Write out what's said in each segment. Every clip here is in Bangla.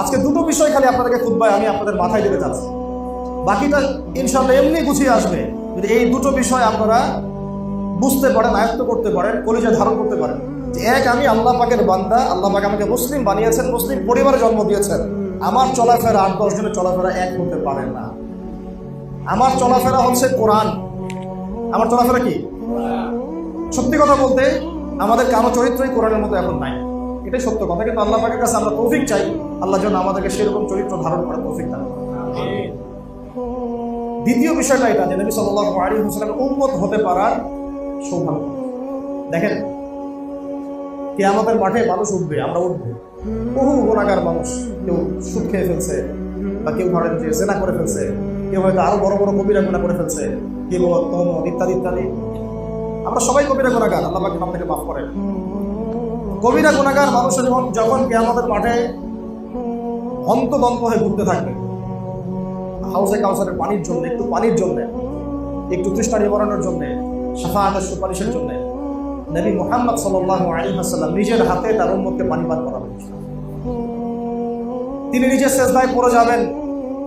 আজকে দুটো বিষয় খালি আপনাদেরকে খুদ্ায় আমি আপনাদের মাথায় দিতে চাচ্ছি। বাকিটা ইনশাল্লাহ এমনি গুছিয়ে আসবে। যদি এই দুটো বিষয় আপনারা বুঝতে পারেন, আয়ত্ত করতে পারেন কলিজা ধারণ করতে পারেন, যে এক, আমি আল্লাহ পাকের বান্দা, আল্লাহ পাক আমাকে মুসলিম বানিয়েছেন, মুসলিম পরিবারে জন্ম দিয়েছেন। আমার চলাফেরা আট, দশ জনের চলাফেরা এক হতে পারে না। আমার চলাফেরা হচ্ছে কোরআন। আমার চলাফেরা কি? সত্যি কথা বলতে, আমাদের কারও চরিত্রই কোরআনের মতো এখন নাই। এটাই সত্য কথা। কিন্তু আল্লাহ পাকের কাছে আমরা তৌফিক চাই। আল্লাহ যেন আমাদেরকে সেরকম চরিত্র ধারণ করার তৌফিক দান। দ্বিতীয় বিষয়টা এটা যে নবী সাল্লাল্লাহু আলাইহি ওয়াসাল্লামের উম্মত হতে পারার সৌভাগ্য। দেখেন কে আমাদের মাঠে মানুষ উঠবে আমরা উঠবো। বহু গুণাগার মানুষ কেউ সুদ খেয়ে ফেলছে বা কেউ ধরেন যে জেনা করে ফেলছে কেউ হয়তো আরও বড় বড় কবিরা গুণা করে ফেলছে কেউ তম ইত্যাদি ইত্যাদি। আমরা সবাই কবিরা গুণাগার আল্লাহ পাক আমাদেরকে মাফ করেন। কবিরা গুণাগার মানুষের যখন যখন কে আমাদের মাঠে হন্তদন্ত হয়ে ঘুরতে থাকবে। হাউসে কাউসারের পানির জন্য, একটু পানির জন্য, একটু তৃষ্ণা নিবারণের জন্য সাফাহাতের সুপারিশের জন্য নবী মোহাম্মদ সাল্লাল্লাহু আলাইহি ওয়াসাল্লাম নিজের হাতে তার উম্মতকে পানি পান করাবেন। তিনি নিজের শেষদায় পড়ে যাবেন,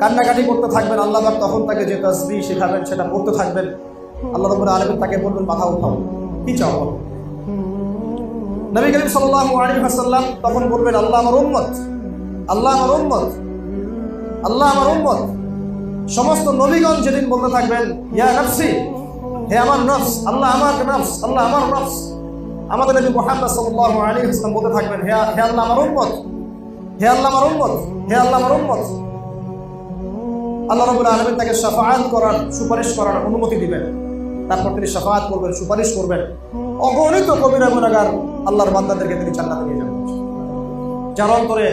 কান্নাকাটি করতে থাকবেন, আল্লাহ তখন তাকে যে তসবি শেখাবেন সেটা পড়তে থাকবেন। আল্লাহ রব্বুল আলামিন তাকে বলবেন, মাথা উঠাও, কি চাও? নবী করিম ওয়াসাল্লাম তখন বলবেন, আল্লাহ আমার উম্মত, আল্লাহ আমার উম্মত, আল্লাহ আমার উম্মত। সমস্ত নবীগণ যেদিন বলতে থাকবেন, ইয়া নফসি, হে আমার নফস, আল্লাহ আমার নফস, আল্লাহ আমার নফস। আমাদের নবী মুহাম্মদ সাল্লাল্লাহু আলাইহি ওয়াসাল্লাম বলতে থাকবেন, হে হে আল্লাহ আমার উম্মত, হে আল্লাহ আমার উম্মত, হে আল্লাহ আমার উম্মত। আল্লাহ রাব্বুল আলামিন তাকে শাফাআত করার সুপারিশ করার অনুমতি দিবেন। তারপর তিনি শাফাআত করবেন, সুপারিশ করবেন। অগণিত কবিরা গুনাহগার আল্লাহর বান্দাদেরকে তিনি জান্নাতে নিয়ে যাবেন। যার অন্তরে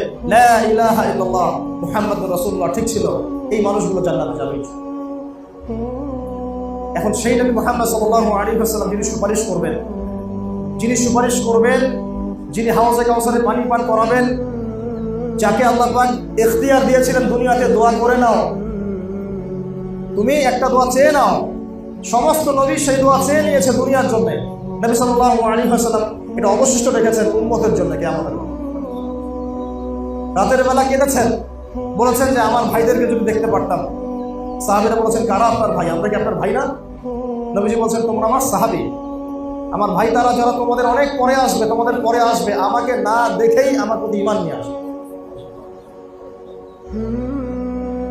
মুহাম্মাদুর রাসূলুল্লাহ ঠিক ছিল, এই মানুষগুলো জান্নাতে যাবে এখন সেই নবী মুহাম্মদ সাল্লাল্লাহু আলাইহি ওয়াসাল্লাম যিনি সুপারিশ করবেন, যিনি সুপারিশ করবেন, যিনি হাউজে কাউসারে পানি পান করাবেন, যাকে আল্লাহ পাক ইখতিয়ার দিয়েছিলেন দুনিয়াতে, দোয়া করে নাও। তুমি একটা দোয়া চেয়ে নাও। সমস্ত নবী সেই দোয়া চেয়ে নিয়েছে দুনিয়ার জন্য। নবী সাল্লাল্লাহু আলাইহি ওয়াসাল্লাম এটা অবশিষ্ট রেখেছেন উম্মতের জন্য কি আমাদের রাতের বেলা কেঁদেছেন, বলেছেন যে আমার ভাইদেরকে যদি দেখতে পারতাম। সাহাবিরা বলেছেন, কারা আপনার ভাই? আমরা কি আপনার ভাই না? নবীজি বলছেন, তোমরা আমার সাহাবি। আমার ভাই তারা যারা তোমাদের অনেক পরে আসবে, তোমাদের পরে আসবে, আমাকে না দেখেই আমার প্রতি ইমান নিয়ে আসবে।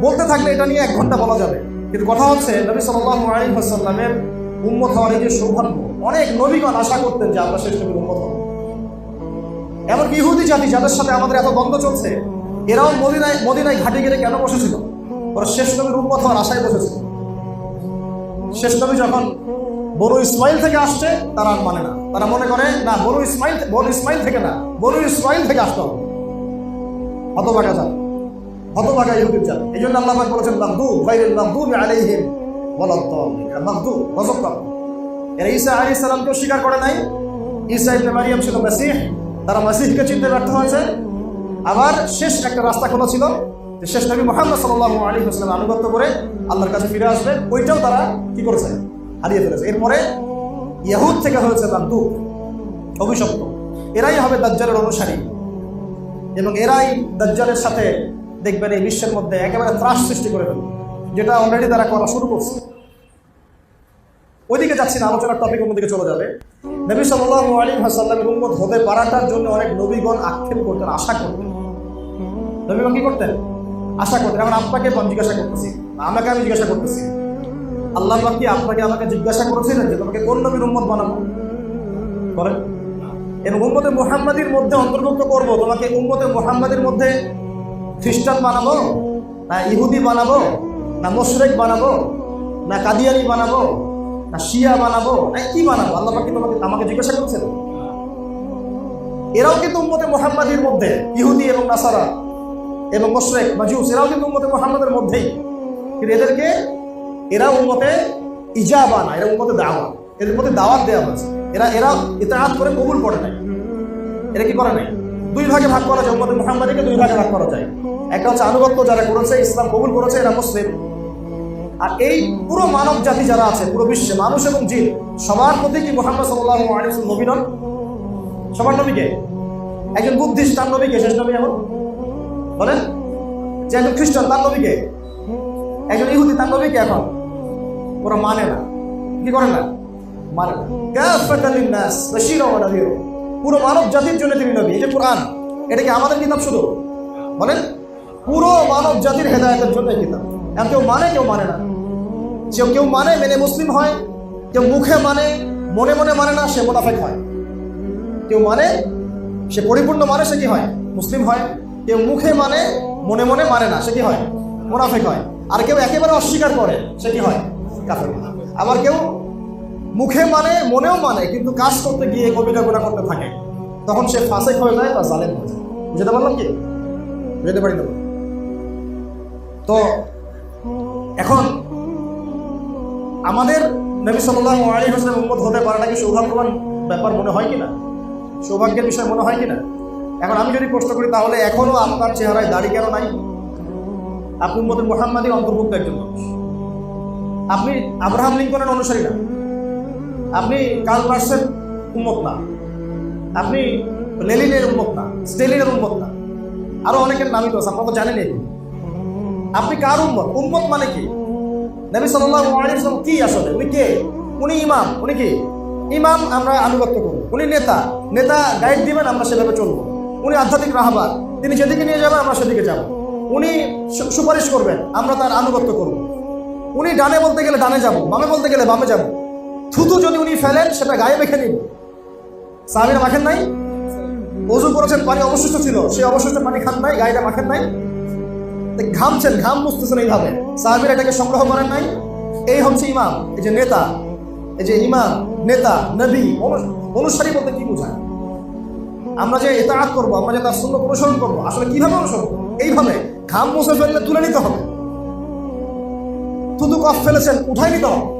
বলতে থাকলে এটা নিয়ে এক ঘণ্টা বলা যাবে। কিন্তু কথা হচ্ছে, নবী সাল্লাল্লাহু আলাইহি ওয়াসাল্লামের উম্মত হওয়ার এই যে সৌভাগ্য অনেক নবীগণ আশা করতেন যে আমরা শেষ নবীর উম্মত হব। এমনকি ইহুদি জাতি যাদের সাথে আমাদের এত দ্বন্দ্ব চলছে, এরাও মদিনায় মদিনায় ঘাটে গেলে কেন বসেছিল? ওরা শেষ নবীর উম্মত হওয়ার আশায় বসেছিল। শেষ নবী যখন বনু ইসমাইল থেকে আসছে, তারা আর মানে না। তারা মনে করে, না, বনু ইসমাইল বনু ইসমাইল থেকে না, বনু ইসমাইল থেকে আসতে হবে। হতভাগা জাত। হতভাগা ইহুদির জাত। এই জন্য আল্লাহ বলেছেন মাহদু গায়রুল মাহদুব আলাইহিম এরা মাহদু গজবপ্রাপ্ত এরা ঈসা আলাইহিস সালামকে স্বীকার করে নাই। ঈসা ইবনে মারিয়াম ছিল মাসিহ, তারা মাসিহকে চিনতে ব্যর্থ হয়েছে। আবার শেষ একটা রাস্তা খোলা ছিল, যে শেষ নবী মোহাম্মদ সাল্লাল্লাহু আলাইহি ওয়াসাল্লাম আনুগত্য করে আল্লাহর কাছে ফিরে আসবে। ওইটাও তারা কি করেছে? হারিয়ে ফেলেছে। এরপরে ইয়াহুদ থেকে হয়েছে দুঃখ অভিশপ্ত। এরাই হবে দাজ্জালের অনুসারী। এবং এরাই দাজ্জালের সাথে দেখবেন এই বিশ্বের মধ্যে একেবারে ত্রাস সৃষ্টি করে ফেলবে, যেটা অলরেডি তারা করা শুরু করছে। ওইদিকে যাচ্ছি না, আলোচনার টপিক অন্যদিকে চলে যাবে। নবী সাল্লাল্লাহু আলাইহি ওয়াসাল্লামের উম্মত হতে পারাটার জন্য অনেক নবীগণ আক্ষেপ করতেন, আশা করতেন। নবীগণ কি করতেন? আশা করতেন। এখন আপনাকে জিজ্ঞাসা করতেছি, আমাকে আমি জিজ্ঞাসা করতেছি। আল্লাহ কি আপনাকে আমাকে জিজ্ঞাসা করেছিলেন যে তোমাকে কোন নবীর উম্মত বানাবো? করেন। এবং উম্মতে মুহাম্মাদির মধ্যে অন্তর্ভুক্ত করব, তোমাকে উম্মতে মুহাম্মাদির মধ্যে খ্রিস্টান বানাবো? না ইহুদি বানাবো? না মুশরিক বানাবো? না কাদিয়ানি বানাবো? না শিয়া বানাবো? না কি বানাবো? আল্লাহ পাক তোমাকে আমাকে জিজ্ঞাসা করছেন? এরাও কিন্তু উম্মতে মুহাম্মাদির মধ্যে, ইহুদি এবং নাসারা এবং মুশরিক, মাজুস, এরাও কিন্তু উম্মতে মোহাম্মদের মধ্যেই। কিন্তু এদেরকে এরা উম্মতে ইজাবা না, এরা উম্মতে দাওয়া। এদের মধ্যে দাওয়াত দেওয়া হয়েছে। এরা এরা ইতাআত করে কবুল করে নাই। এরা কি করে নাই? দুই ভাগে ভাগ করা যায়, উম্মতে মুহাম্মাদিকে দুই ভাগে ভাগ করা যায়। একটা হচ্ছে আনুগত্য যারা করেছে, ইসলাম কবুল করেছে, এরা মুসলিম। আর এই পুরো মানব জাতি যারা আছে, পুরো বিশ্বে, মানুষ এবং জিন, সবার প্রতি কি মোহাম্মদ সাল্লাহ আলিয়াল নবী নন সবার নবীকে একজন বুদ্ধিস্ট, তার নবীকে শেষ নবী এখন? বলেন। যে একজন খ্রিস্টান, তার নবীকে একজন ইহুদি, তার নবীকে এখন? ওরা মানে না। কি করে না? মানে না। পুরো মানব জাতির জন্য তিনি নবী। যে কোরআন, এটা কি আমাদের কিতাব শুধু? বলেন। পুরো মানব জাতির হেদায়েতের জন্য কিতাব। এখন কেউ মানে কেউ মানে না। কেউ কেউ মানে মেনে মুসলিম হয়। কেউ মুখে মানে মনে মনে মানে না, সে মোনাফেক হয়। কেউ মানে সে পরিপূর্ণ মানে সে কি হয়? মুসলিম হয়। কেউ মুখে মানে মনে মনে মানে না, সে কি হয়? মোনাফেক হয়। আর কেউ একেবারে অস্বীকার করে, সে কি হয়? কাফের আবার কেউ মুখে মানে মনেও মানে কিন্তু কাজ করতে গিয়ে কবিতা গুণা করতে থাকে। তখন সে ফাঁসেক হয়ে যায় বা জালেম হয়ে যায়। বুঝতে পারলাম কি? বুঝতে পারি তো এখন আমাদের নবী সাল্লাহ আলী হোসেন উম্মত হতে পারাটা কি সৌভাগ্যবান ব্যাপার মনে হয় কিনা? সৌভাগ্যের বিষয় মনে হয় কিনা? এখন আমি যদি প্রশ্ন করি, তাহলে এখনও আপনার চেহারায় দাড়ি কেন নাই? আপনি উম্মতের মোহাম্মদের অন্তর্ভুক্ত একজন মানুষ। আপনি আব্রাহাম লিঙ্কনের অনুসারী না। আপনি কার্ল মার্সের উন্মত না। আপনি লেলিনের উন্মত না, স্টেলিনের উন্মত না। আরও অনেকের নামই তো আছে আপনারা তো জানেন। আপনি কার উন্মত উন্মত মানে কি? নবী সাল্লাল্লাহু আলাইহি ওয়াসাল্লাম কি আসলে? উনি কে? উনি ইমাম। উনি কি? ইমাম আমরা আনুগত্য করব। উনি নেতা। নেতা গাইড দিবেন, আমরা সেভাবে চলবো। উনি আধ্যাত্মিক রাহবার। তিনি যেদিকে নিয়ে যাবেন, আমরা সেদিকে যাব। উনি সুপারিশ করবেন, আমরা তার আনুগত্য করব। উনি ডানে বলতে গেলে ডানে যাব, বামে বলতে গেলে বামে যাব। থুতু যদি উনি ফেলেন, সেটা গায়ে মেখে নিব। সাহাবিরা মাখেন নাই? অজু করেছেন, পানি অবশিষ্ট ছিল সেই অবশিষ্ট পানি খান নাই গায়েটা মাখেন নাই। ঘামছেন, ঘাম বুঝতেছেন এইভাবে। সাহাবিরা এটাকে সংগ্রহ করেন নাই। এই হচ্ছে ইমাম, এই যে নেতা, এই যে ইমাম, নেতা, নবী, অনু- অনুসারী বলতে কি বোঝায়? আমরা যে এতাআত করব, আমরা যে তার সুন্দর অনুসরণ করব, আসলে কীভাবে অনুসরণ এইভাবে ঘাম মুছে ফেললে তুলে নিতে হবে। থুতু কফ ফেলেছেন, উঠাই নিতে হবে।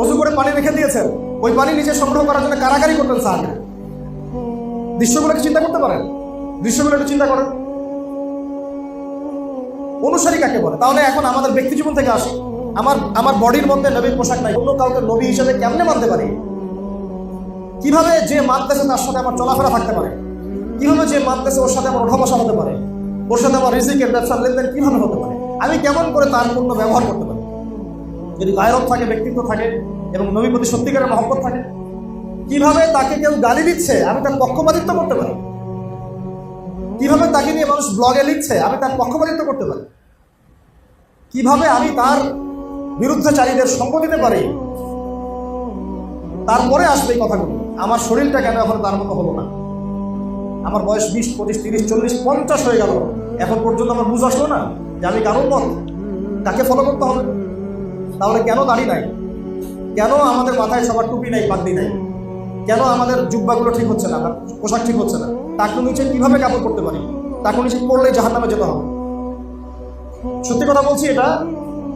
অজু করে পানি রেখে দিয়েছেন। ওই পানি নিজে সংগ্রহ করার জন্য কারাকারি করতেন সাহাবিরা। দৃশ্যগুলোকে চিন্তা করতে পারেন? দৃশ্যগুলো একটু চিন্তা করেন। অনুসারী কাকে বলে? তাহলে এখন আমাদের ব্যক্তি জীবন থেকে আসি। আমার আমার বডির মধ্যে নবীর পোশাক নাই। অন্য কাউকে নবী হিসেবে কেমনে মানতে পারি? কীভাবে যে মানতেছে তার সাথে আমার চলাফেরা থাকতে পারে? কীভাবে যে মানতেছে ওর সাথে আমার ওঠা বসা হতে পারে? ওর সাথে আমার রিজিকের ব্যবসার লেনদেন কীভাবে হতে পারে? আমি কেমন করে তার পূর্ণ ব্যবহার করতে পারি? যদি গায়রব থাকে, ব্যক্তিত্ব থাকে, এবং নবীর প্রতি সত্যিকারের মহব্বত থাকে, কীভাবে তাকে কেউ গালি দিচ্ছে? আমি তার পক্ষপাতিত্ব করতে পারি? কীভাবে তাকে নিয়ে মানুষ ব্লগে লিখছে? আমি তার পক্ষপাতিত্ব করতে পারি। কীভাবে আমি তার বিরুদ্ধচারীদের সঙ্গ দিতে পারি? তারপরে আসবে এই কথাগুলো। আমার শরীরটা কেন এখন তার মতো হলো না? আমার বয়স বিশ, পঁচিশ, তিরিশ, চল্লিশ, পঞ্চাশ হয়ে গেল। এখন পর্যন্ত আমার বুঝ আসলো না যে আমি কারোর মত তাকে ফলো করতে হবে। তাহলে কেন দাঁড়ি নাই? কেন আমাদের মাথায় সবার টুপি নাই পাগড়ি নাই? কেন আমাদের জুব্বাগুলো ঠিক হচ্ছে না? পোশাক ঠিক হচ্ছে না? টাকু নিচে কীভাবে কাপড় করতে পারি? টাকু নিচে পড়লেই জাহার নামে যেতে হবে। সত্যি কথা বলছি এটা,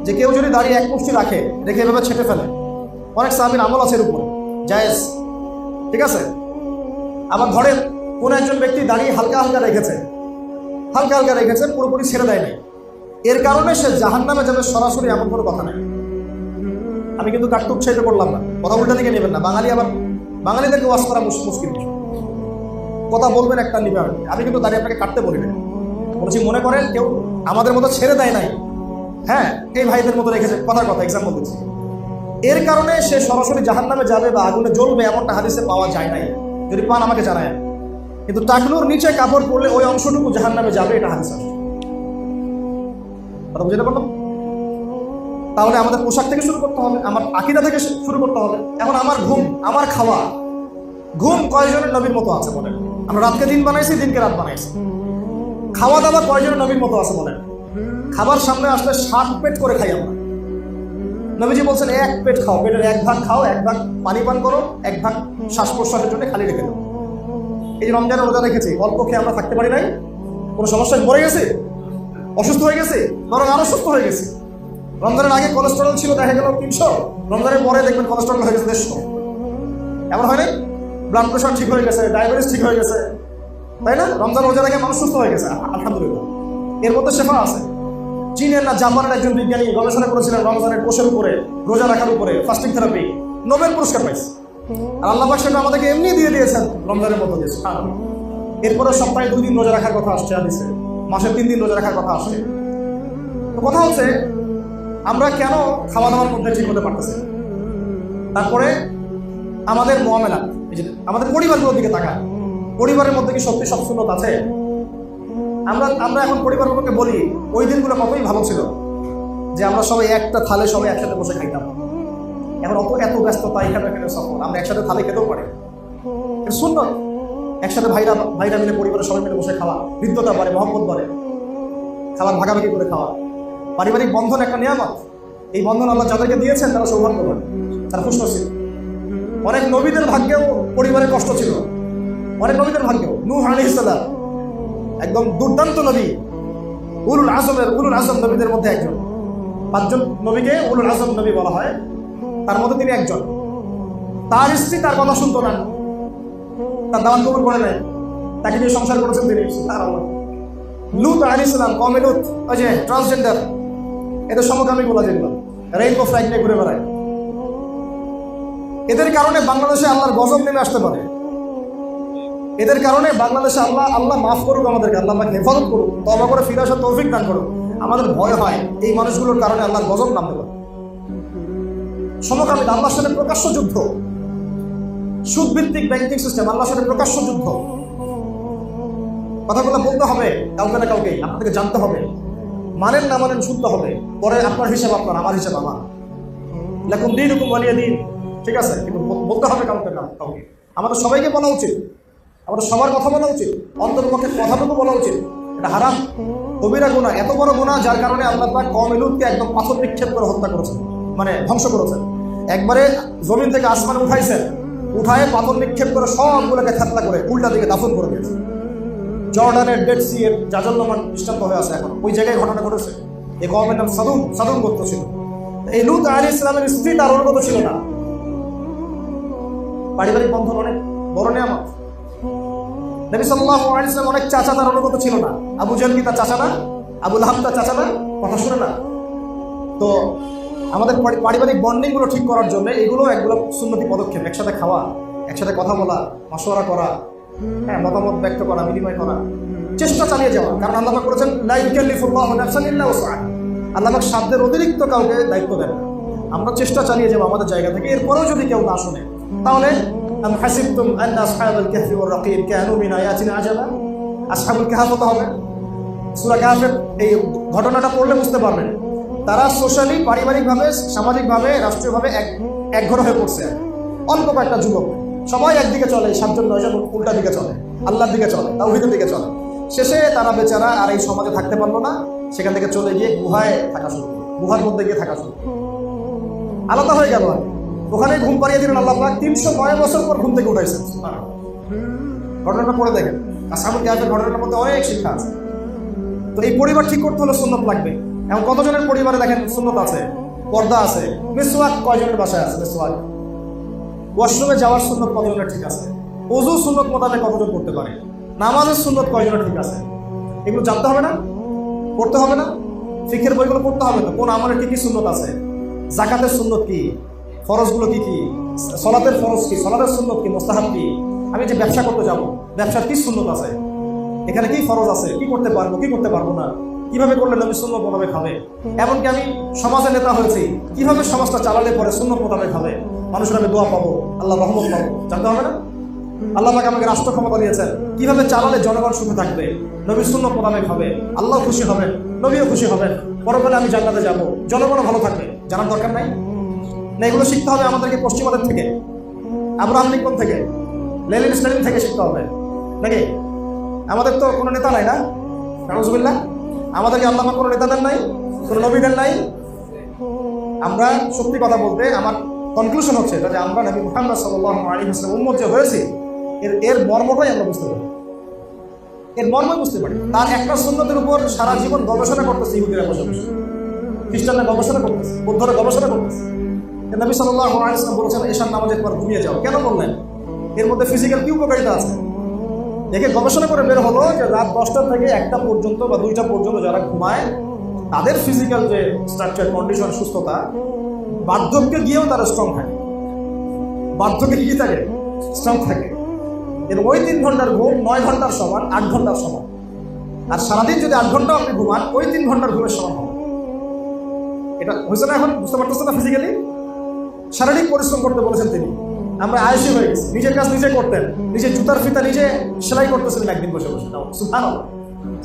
যে কেউ যদি দাঁড়িয়ে এক মুষ্টি রাখে, রেখে এভাবে ছেটে ফেলে, অনেক সাহাবির আমল আছে এর উপরে। জায়েজ। ঠিক আছে? আবার ধরেন কোন একজন ব্যক্তি দাঁড়িয়ে হালকা হালকা রেখেছে, হালকা হালকা রেখেছে, পুরোপুরি ছেড়ে দেয় নাই। এর কারণে সে জাহান নামে যাবে সরাসরি এমন কোনো কথা নাই। আমি কিন্তু কাটতে উৎসাহিত করলাম না। কথা উল্টা দিকে নেবেন না। বাঙালি আবার বাঙালিদেরকে ওয়াশ করা মুশ- মুশকিল। কথা বলবেন একটা নিবে আমি কিন্তু দাঁড়িয়ে আপনাকে কাটতে বলি না বলছি মনে করেন, কেউ আমাদের মতো ছেড়ে দেয় নাই? হ্যাঁ এই ভাইদের মতো রেখেছে। কথার কথা এক্সাম্পল দিচ্ছি। এর কারণে সে সরাসরি জাহান নামে যাবে বা আগুনে জ্বলবে এমনটা হাদিসে পাওয়া যায় নাই। যদি পান আমাকে জানায় কিন্তু টাকলুর নিচে কাপড় পরলে ওই অংশটুকু জাহান নামে যাবে, এটা হাদিস আসছে। কথা পারলাম? তাহলে আমাদের পোশাক থেকে শুরু করতে হবে, আমার আকিদা থেকে শুরু করতে হবে। এখন আমার ঘুম, আমার খাওয়া। ঘুম কয়জনের নবীর মতো আছে বলেন? আমরা রাতকে দিন বানাইছি, দিনকে রাত বানাইছি। খাওয়া দাওয়া কয়জনের নবীর মতো আছে বলেন? খাবার সামনে আসলে ষাট পেট করে খাই আমরা। নবীজি বলছেন, এক পেট খাও, পেটের এক ভাগ খাও, এক ভাগ পানি পান করো, এক ভাগ শ্বাস প্রশ্বাসের জন্য খালি রেখে দাও। এই যে রমজানের রোজা রেখেছি, অল্প খেয়ে আমরা থাকতে পারি নাই? কোনো সমস্যায় মরে গেছে? অসুস্থ হয়ে গেছে? বরং আরও সুস্থ হয়ে গেছে। রমজানের আগে কোলেস্টেরল ছিল, দেখা গেল তিনশো। রমজানের পরে দেখবেন কোলেস্টেরল হয়ে গেছে দেড়শো। এমন হয় নাই? ব্লাড প্রেশার ঠিক হয়ে গেছে, ডায়াবেটিস ঠিক হয়ে গেছে। তাই না? রমজান রোজা রেখে মানুষ সুস্থ হয়ে গেছে, আলহামদুলিল্লাহ। এর মধ্যে শেফা আছে। চীনের না জাপানের একজন বিজ্ঞানী গবেষণা করেছিলেন রমজানের কোষের উপরে, রোজা রাখার উপরে ফাস্টিং থেরাপি নোবেল পুরস্কার পাইছে। আর আল্লাহ সেটা আমাদেরকে এমনি দিয়ে দিয়েছেন, রমজানের মতো দিয়েছে এরপরে সপ্তাহে দুই দিন রোজা রাখার কথা আসছে আদিসে মাসে তিন দিন রোজা রাখার কথা আসছে। তো কথা হচ্ছে, আমরা কেন খাওয়া দাওয়ার মধ্যে ঠিক হতে পারতেছি তারপরে আমাদের যে আমাদের পরিবারগুলোর দিকে তাকা পরিবারের মধ্যে কি সত্যি সব সুন্নত আছে? আমরা আমরা এখন পরিবারগুলোকে বলি, ওই দিনগুলো কতই ভালো ছিল যে আমরা সবাই একটা থালে সবাই একসাথে বসে খাইতাম। এখন অত, এত ব্যস্ততা এখানে এখানে সফর আমরা একসাথে থালে খেতেও পারি। সুন্নত। একসাথে ভাইরা ভাইরা মিলে পরিবারের সবাই মিলে বসে খাওয়া। বৃদ্ধতা বাড়ে, মহব্বত বাড়ে। খাবার ভাগাভাগি করে খাওয়া। পারিবারিক বন্ধন একটা নিয়ামত। এই বন্ধন আল্লাহ যাদেরকে দিয়েছেন, তারা সৌভাগ্যবান। তারা খুশনসিব অনেক নবীদের ভাগ্যেও পরিবারে কষ্ট ছিল। অনেক নবীদের ভাগ্যেও। নূহ আলাইহিস সালাম একদম দুর্দান্ত নবী। উলুল আজমের উলুল আজম নবীদের মধ্যে একজন। পাঁচজন নবীকে উলুল আজম নবী বলা হয়। তার মধ্যে তিনি একজন। তার স্ত্রী তার কথা শুনতো না। তার দাওয়াত কবুল করে নেয়। তাকে নিয়ে সংসার করেছেন তিনি। সুবহানাল্লাহ। লুত আলী ইসলাম কমে লুত, ওই যে ট্রান্সজেন্ডার এদের সমকামী বলা যেগুলো রেইনবো ফ্লাইট নিয়ে ঘুরে বেড়ায়। এদের কারণে বাংলাদেশে আল্লাহর গজব নেমে আসতে পারে। এদের কারণে বাংলাদেশে আল্লাহ আল্লাহ মাফ করুক আমাদেরকে, আল্লাহ আমাকে হেফাজত করুক তবা করে ফিরে আসার তৌফিক দান করুক। আমাদের ভয় হয় এই মানুষগুলোর কারণে আল্লাহর গজব নামতে পারে। সমকামিতা আল্লাহর সাথে প্রকাশ্য যুদ্ধ। সুদভিত্তিক ব্যাংকিং সিস্টেম আল্লাহর সাথে প্রকাশ্য যুদ্ধ। কথাগুলো বলতে হবে, কাউকে না কাউকে, আপনাদেরকে জানতে হবে। মানেন না মানেন শুনতে হবে। পরে আপনার হিসাব আপনার, আমার হিসাব আমার। লেখুন দিন হুকুম বানিয়ে দিন ঠিক আছে? কিন্তু বলতে হবে কাউকে না, কাউকে। আমাদের সবাইকে বলা উচিত। আমাদের সবার কথা বলা উচিত। অন্তর্পক্ষে কথাটুকু বলা উচিত। এটা হারাম। কবিরা গুণা এত বড় গুণা যার কারণে আল্লাহ পাক কম এলুদকে একদম পাথর নিক্ষেপ করে হত্যা করেছেন। মানে ধ্বংস করেছেন। একবারে জমিন থেকে আসমান উঠাইছেন। উঠায় পাথর নিক্ষেপ করে সবগুলোকে থাতলা করে উল্টা দিকে দাফন করে দিয়েছে। জর্ডানের ডেড সি এর জাজল্যমান দৃষ্টান্ত হয়ে আছে এখন। ওই জায়গায় ঘটনা ঘটেছে। এই কমের নাম সাদুম সাদুম গোত্র ছিল। এই লুত আলী ইসলামের স্ত্রী তার অনুগত ছিল না। পারিবারিক বন্ধন অনেক বড় নিয়ামত। নবী সাল্লাম অনেক চাচা তার অনুগত ছিল না। আবু জাহল কি তার চাচা না আবু লাহাব তার চাচা না কথা শুনে না। তো আমাদের পারিবারিক বন্ডিংগুলো ঠিক করার জন্য এগুলো একগুলো সুন্নতি পদক্ষেপ, একসাথে খাওয়া, একসাথে কথা বলা, মশওয়ারা করা হ্যাঁ মতামত ব্যক্ত করা, বিনিময় করা, চেষ্টা চালিয়ে যাওয়া। কারণ আল্লাহ উসআহা আল্লাহ সাধ্যের অতিরিক্ত কাউকে দায়িত্ব দেন আমরা চেষ্টা চালিয়ে যাব আমাদের জায়গা থেকে। এরপরেও যদি কেউ না শুনে তাহলে হাসিবতুম আন্না আসহাবাল হবে। এই ঘটনাটা পড়লে বুঝতে পারবেন। তারা সোশ্যালি, পারিবারিকভাবে, সামাজিকভাবে, রাষ্ট্রীয়ভাবে এক, একঘর হয়ে পড়ছে। অল্প কয়েকটা যুবক। সবাই একদিকে চলে, সাতজন, নয়জন, উল্টা দিকে চলে, আল্লাহর দিকে চলে, তাওহীদের দিকে চলে। শেষে তারা বেচারা আর এই সমাজে থাকতে পারল না। সেখান থেকে চলে গিয়ে গুহায় থাকা শুরু গুহার মধ্যে গিয়ে থাকা শুরু আলাদা হয়ে গেল আর। ওখানে ঘুম পাড়িয়ে দিলেন আল্লাহ পাক, তিনশো নয় বছর পর ঘুম থেকে উঠাইছেন ঘটনাটা পড়ে দেখেন। আর সামুদ গ্যাপের ঘটনাটার মধ্যে অনেক শিক্ষা আছে। তো এই পরিবার ঠিক করতে হলে সুন্নত লাগবে। এখন কতজনের পরিবারে দেখেন সুন্নত আছে? পর্দা আছে। মেসোয়াক কয়জনের বাসায় আছে? মেসোয়াক ওয়াশরুমে যাওয়ার সুন্নত কতজনের ঠিক আছে? অজু সুন্নত মোতাবেক কতজন করতে পারে? নামাজের সুন্নত কয়জনের ঠিক আছে? এগুলো জানতে হবে না? পড়তে হবে না? ফিখের বইগুলো পড়তে হবে না? কোন আমলের কি কি সুন্নত আছে? জাকাতের সুন্নত কি? ফরজগুলো কি কি? সলাতের ফরজ কি? সলাতের সুন্নত কি? মোস্তাহাব কি? আমি যে ব্যবসা করতে যাব, ব্যবসার কি সুন্নত আছে? এখানে কি ফরজ আছে? কি করতে পারব, কি করতে পারব না? কীভাবে করলে নবী সুন্নত মোতাবেক হবে? এমনকি আমি সমাজের নেতা হয়েছি, কীভাবে সমাজটা চালালে পরে সুন্নত মোতাবেক হবে? মানুষের আমি দোয়া পাবো আল্লাহ রহমত পাবো। জানতে হবে না? আল্লাহ পাক আমাকে রাষ্ট্র ক্ষমতা দিয়েছেন। কীভাবে চালালে জনগণ সুখে থাকবে? নবী সুন্নত মোতাবেক হবে। আল্লাহ খুশি হবেন, নবীও খুশি হবেন। পরকালে আমি জান্নাতে যাব। জনগণও ভালো থাকবে। জানার দরকার নাই? না, এগুলো শিখতে হবে আমাদেরকে পশ্চিমাদের থেকে। আব্রাহাম লিঙ্কন থেকে? লেলিন স্টালিন থেকে শিখতে হবে। নাকি? আমাদের তো কোনো নেতা নাই না? নাউজুবিল্লাহ। আমাদেরকে আল্লাহ কোনো নেতাদের নাই, কোনো নবীদের নাই। আমরা সত্যি কথা বলতে আমার কনক্লুশন হচ্ছে এটা যে আমরা নবী মুহাম্মদ সাল্লাল্লাহু আলাইহি ওয়াসাল্লাম উম্মত যে হয়েছি, এর এর মর্মটাই আমরা বুঝতে পারি। এর মর্মই বুঝতে পারি। তার একটা সুন্নতের উপর সারা জীবন গবেষণা করতেছে ইহুদিরা বসে। খ্রিস্টানরা গবেষণা করতেছে, বৌদ্ধরা গবেষণা করতেছে। নবী সাল্লাল্লাহু আলাইহি ওয়াসাল্লাম বলেছেন এশার নামাজের পর ঘুমিয়ে যাও। কেন বললেন? এর মধ্যে ফিজিক্যাল কি উপকারিতা আছে? একে গবেষণা করে বের হলো যে রাত দশটা থেকে একটা পর্যন্ত বা দুইটা পর্যন্ত যারা ঘুমায়, তাদের ফিজিক্যাল যে স্ট্রাকচার কন্ডিশন সুস্থতা, বার্ধক্যে গিয়েও তারা স্ট্রং থাকে। বার্ধক্যে কি থাকে? স্ট্রং থাকে। এবং ওই তিন ঘণ্টার ঘুম নয় ঘণ্টার সমান, আট ঘণ্টার সমান। আর সারাদিন যদি আট ঘণ্টা আপনি ঘুমান, ওই তিন ঘণ্টার ঘুমের সমান হবে। এটা হয়েছে না এখন? বুঝতে পারতেছে না ফিজিক্যালি শারীরিক পরিশ্রম করতে বলেছেন তিনি। আমরা আয়সী হয়ে গেছি। নিজের কাজ নিজে করতেন। নিজের জুতার ফিতা নিজে সেলাই করতেছিলেন একদিন বসে বসে। সুফান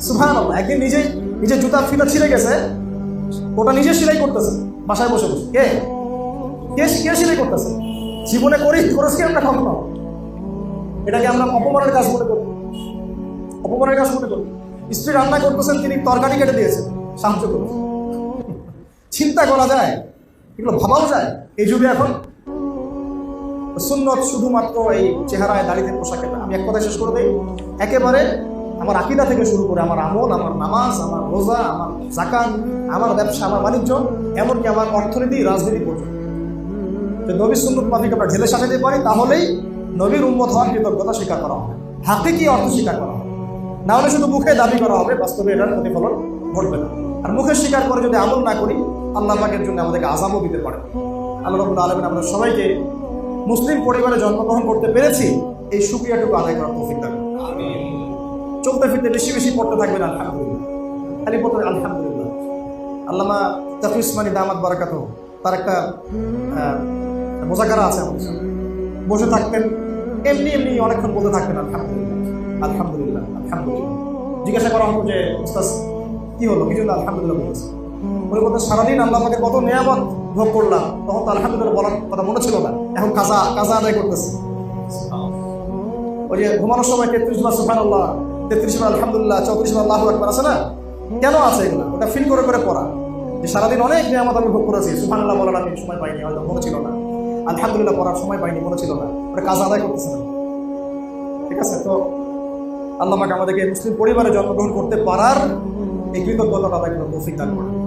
সুফান একদিন নিজে নিজের জুতার ফিতা ছিঁড়ে গেছে। ওটা নিজে সেলাই করতেছে। বাসায় বসে বসে। কে? কে কে সেলাই করতেছে? জীবনে করি করেছি আমরা কখনো এটাকে আমরা অপমানের কাজ মনে করি। অপমানের কাজ মনে করি। স্ত্রী রান্না করতেছেন, তিনি তরকারি কেটে দিয়েছেন। সাহায্য করেছেন চিন্তা করা যায়। এগুলো ভাবাও যায়। এই যুগে এখন সুন্নত শুধুমাত্র এই চেহারায় দাড়িতে পোশাকে না আমি এক কথা শেষ করে দিই, একেবারে আমার আকিদা থেকে শুরু করে আমার আমল, আমার নামাজ, আমার রোজা, আমার জাকাত আমার ব্যবসা, আমার বাণিজ্য, এমনকি আমার অর্থনীতি, রাজনীতি পর্যন্ত। যে নবী সুন্নত মাফিক আমরা ঢেলে সাজাতে পারি, তাহলেই নবীর উন্মত হওয়ার কৃতজ্ঞতা স্বীকার করা হবে। হাতে কি অর্থ স্বীকার করা হবে। না হলে শুধু মুখে দাবি করা হবে, বাস্তবে এটার প্রতিফলন ঘটবে না। আর মুখে স্বীকার করে যদি আমল না করি, আল্লাহ পাকের জন্য আমাদেরকে আজামও দিতে পারে আল্লাহ রবুল আলমিন আমরা সবাইকে মুসলিম পরিবারে জন্মগ্রহণ করতে পেরেছি এই সুক্রিয়াটুকু আদায় করার তৌফিক দান চলতে ফিরতে বেশি বেশি পড়তে থাকবেন আলহামদুলিল্লাহ। খালি পড়তে আলহামদুলিল্লাহ। আল্লামা তাফিস মানি দামাত বারাকাত তার একটা মোজাকারা আছে আমাদের বসে থাকতেন এমনি এমনি অনেকক্ষণ বলতে থাকতেন আলহামদুলিল্লাহ আলহামদুলিল্লাহ আলহামদুলিল্লাহ। জিজ্ঞাসা করা হতো যে উস্তাদ কি হলো? কিছু আলহামদুলিল্লাহ বলেছে বলতেন সারাদিন আল্লাহ আমাকে কত নিয়ামত ভোগ করলাম। তখন তো আলহামদুলিল্লাহ বলার কথা মনে ছিল না। এখন কাজা কাজা আদায় করতেছে। ওই যে ঘুমানোর সময় তেত্রিশ বার সুফান আল্লাহ তেত্রিশ বার আলহামদুলিল্লাহ, চৌত্রিশ বার আল্লাহ একবার আছে না? কেন আছে এগুলো? ওটা ফিল করে করে পড়া। যে সারাদিন অনেক নিয়ামত আমি ভোগ করেছি। সুফান আল্লাহ বলার আমি সময় পাইনি, হয়তো মনে ছিল না। আলহামদুলিল্লাহ পড়ার সময় পাইনি, মনে ছিল না। ওটা কাজ আদায় করতেছে। না ঠিক আছে? তো আল্লাহ পাক আমাদেরকে মুসলিম পরিবারে জন্মগ্রহণ করতে পারার এই কৃতজ্ঞতা আদায় করার তৌফিক দান করে।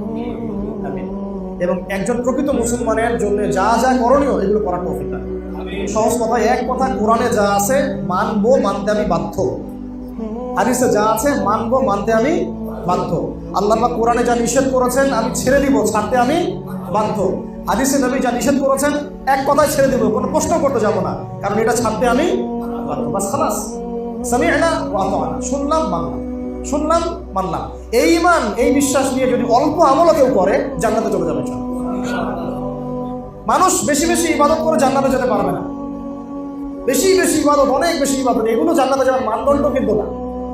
এবং একজন প্রকৃত মুসলমানের জন্য যা যা করণীয় এগুলো করা তৌফিক না সহজ কথা এক কথা কোরআনে যা আছে মানবো মানতে আমি বাধ্য। হাদিসে যা আছে মানবো মানতে আমি বাধ্য। আল্লাহ পাক কোরআনে যা নিষেধ করেছেন আমি ছেড়ে দিব ছাড়তে আমি বাধ্য। হাদিসে নবী যা নিষেধ করেছেন এক কথায় ছেড়ে দিব কোনো প্রশ্ন করতে যাব না। কারণ এটা ছাড়তে আমি বাধ্য। বাস খালাস। সামিআনা ওয়া শুনলাম মানলাম। শুনলাম, মানলাম। এই ইমান, এই বিশ্বাস নিয়ে যদি অল্প আমলও কেউ করে, জান্নাতে চলে যাবে মানুষ বেশি বেশি ইবাদত করে জান্নাতে যেতে পারবে না। বেশি বেশি ইবাদত, অনেক বেশি ইবাদত, এগুলো জান্নাতে যাওয়ার মানদণ্ড কিন্তু না।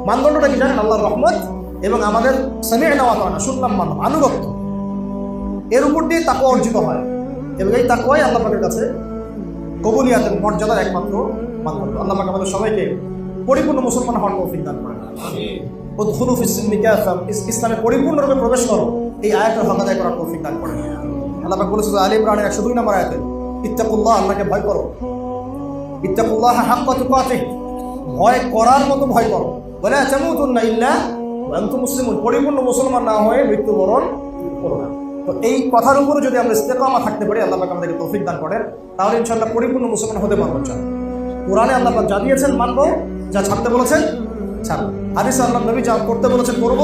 মানদণ্ডটা কি জানেন? আল্লাহর রহমত এবং আমাদের সামিয়া নেওয়া না শুনলাম মানব আনুগত্য। এর উপর দিয়ে তাকে অর্জিত হয়। এবং এই তাকওয়াই আল্লাহ পাকের কাছে কবুলিয়াতের মর্যাদার একমাত্র মানদণ্ড। আল্লাহ আমাদের সবাইকে পরিপূর্ণ মুসলমান হওয়ার তৌফিক দান ইসলামে পরিপূর্ণরূপে প্রবেশ করো। এই আয়াতের হক আদায় করার তৌফিক দান করেন আল্লাহ বলেছে আলী ইমরানের একশো দুই নম্বর আয়াতে, ইত্তাকুল্লাহ, আল্লাহকে ভয় করো। ইত্তাকুল্লাহ হাক্কা তুকাতিহ, ভয় করার মতো ভয় করো। বলে তামুতুন্না ইল্লা ওয়া আনতুম মুসলিমুন। পরিপূর্ণ মুসলমান না হয়ে মৃত্যুবরণ করো না। তো এই কথার উপরে যদি আমরা ইস্তেকামা থাকতে পারি, আল্লাহ পাক আমাদেরকে তৌফিক দান করেন। তাহলে ইনশাআল্লাহ পরিপূর্ণ মুসলমান হতে পারব কোরআনে আল্লাহ পাক যা মানবো, যা ছাড়তে বলেছেন ছাড়বো হাদিসে আল্লাহ নবী যা করতে বলেছেন করব,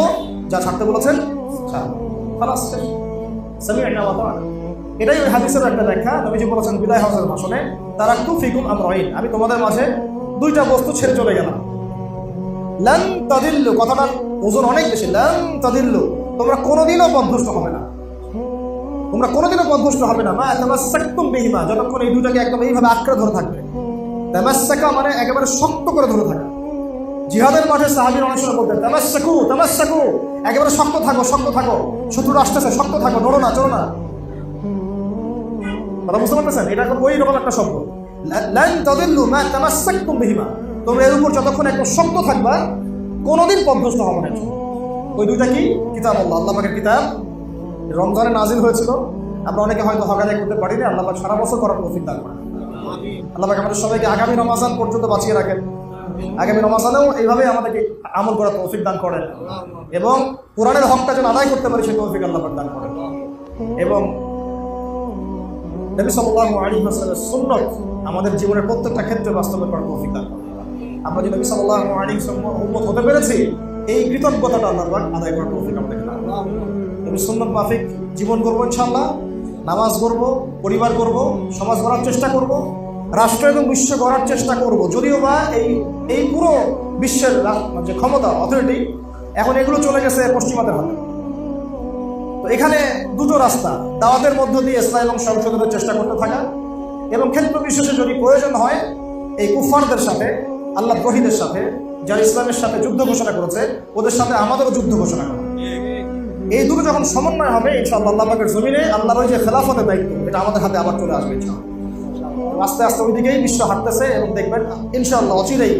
যা ছাড়তে বলেছেন। এটাই ওই হাদিসের একটা ব্যাখ্যা। নবীজি বলেছেন, বিদায় হজের ভাষণে তারা একটু ফিকুম আমরাইন। আমি তোমাদের মাঝে দুইটা বস্তু ছেড়ে চলে গেলাম। লান তাদিল্লু। কথাটার ওজন অনেক বেশি। লান তাদিল্লু। তোমরা কোনোদিনও পথভ্রষ্ট হবে না। তোমরা কোনোদিনও পথভ্রষ্ট হবে না। মা তামাসাক্তুম বিহিমা। যতক্ষণ এই দুটাকে একদম এইভাবে আঁকড়ে ধরে থাকবে। তামাসাকা মানে একেবারে শক্ত করে ধরে থাকা জিহাদের মাঠে সাহাবীর অনেক সময় বলতেন তামাসাকু তামাসাকু একেবারে শক্ত থাকো শক্ত থাকো। শত্রু আসতেছে শক্ত থাকো, নড়ো না চলো না। কথা বুঝতে পারতেছেন? এটা এখন ওই রকম একটা শব্দ। লা- লান তাদিল্লু মা তামাসাক্তুম বিহিমা। তোমরা এর উপর যতক্ষণ একদম শক্ত থাকবা, কোনোদিন পথভ্রষ্ট হবে না। ওই দুইটা কি? কিতাব আল্লাহ আল্লাহ পাকের কিতাব। রমজানে নাজিল হয়েছিল। আমরা অনেকে হয়তো হকাদায় করতে পারি না আল্লাহ সারা বছর করার তৌফিক দান করেন। আল্লাহ আমাদের সবাইকে আগামী রমাজান পর্যন্ত বাঁচিয়ে রাখেন। আগামী রমাজানেও এইভাবে আমাদেরকে আমল করার তৌফিক দান করেন এবং কোরআনের হকটা যেন আদায় করতে পারি, সেই তৌফিক আল্লাহ দান করেন এবং নবী সাল্লাল্লাহু আলাইহি ওয়াসাল্লামের সুন্নাত আমাদের জীবনের প্রত্যেকটা ক্ষেত্রে বাস্তবায়ন করার তৌফিক দান করেন। আমরা যে নবী আলাইহি ওয়াসাল্লাম উম্মত হতে পেরেছি, এই কৃতজ্ঞতাটা আল্লাহ আদায় করার তৌফিক করেন। নবী সুন্নাত মাফিক জীবন করব ইনশাল্লাহ নামাজ করব, পরিবার করব, সমাজ গড়ার চেষ্টা করব রাষ্ট্র এবং বিশ্ব গড়ার চেষ্টা করব। যদিও বা এই এই পুরো বিশ্বের যে ক্ষমতা অথরিটি এখন এগুলো চলে গেছে পশ্চিমাদের হাতে। তো এখানে দুটো রাস্তা, দাওয়াতের মধ্য দিয়ে ইসলাম এবং সংশোধনের চেষ্টা করতে থাকা এবং ক্ষেত্র বিশেষে যদি প্রয়োজন হয়, এই কুফারদের সাথে, আল্লাহ তহিদের সাথে, যারা ইসলামের সাথে যুদ্ধ ঘোষণা করেছে, ওদের সাথে আমাদেরও যুদ্ধ ঘোষণা করা। এই দুটো যখন সমন্বয় হবে, ইনশাআল্লাহ আল্লাহ পাকের জমিনে আল্লাহর ওই যে খেলাফতের দায়িত্ব, এটা আমাদের হাতে আবার চলে আসবে, ইনশাআল্লাহ। আস্তে আস্তে ওইদিকেই বিশ্ব হাঁটতেছে এবং দেখবেন, ইনশাআল্লাহ অচিরেই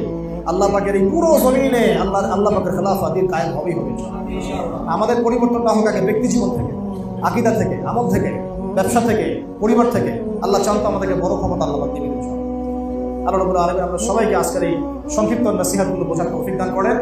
আল্লাহ পাকের এই পুরো জমিনে আল্লাহ আল্লাহ পাকের খেলাফা দিন কায়েম হবেই হবে। আমাদের পরিবর্তনটা হোক আগে ব্যক্তি জীবন থেকে, আকিদা থেকে, আমল থেকে, ব্যবসা থেকে, পরিবার থেকে, আল্লাহ চান তো আমাদেরকে বড় ক্ষমতা আল্লাহ পাক দিবেন আল্লাহ রবুল্লাহ আলমী আমরা সবাইকে আজকের এই সংক্ষিপ্ত নসিহাতগুলো বোঝার দান করেন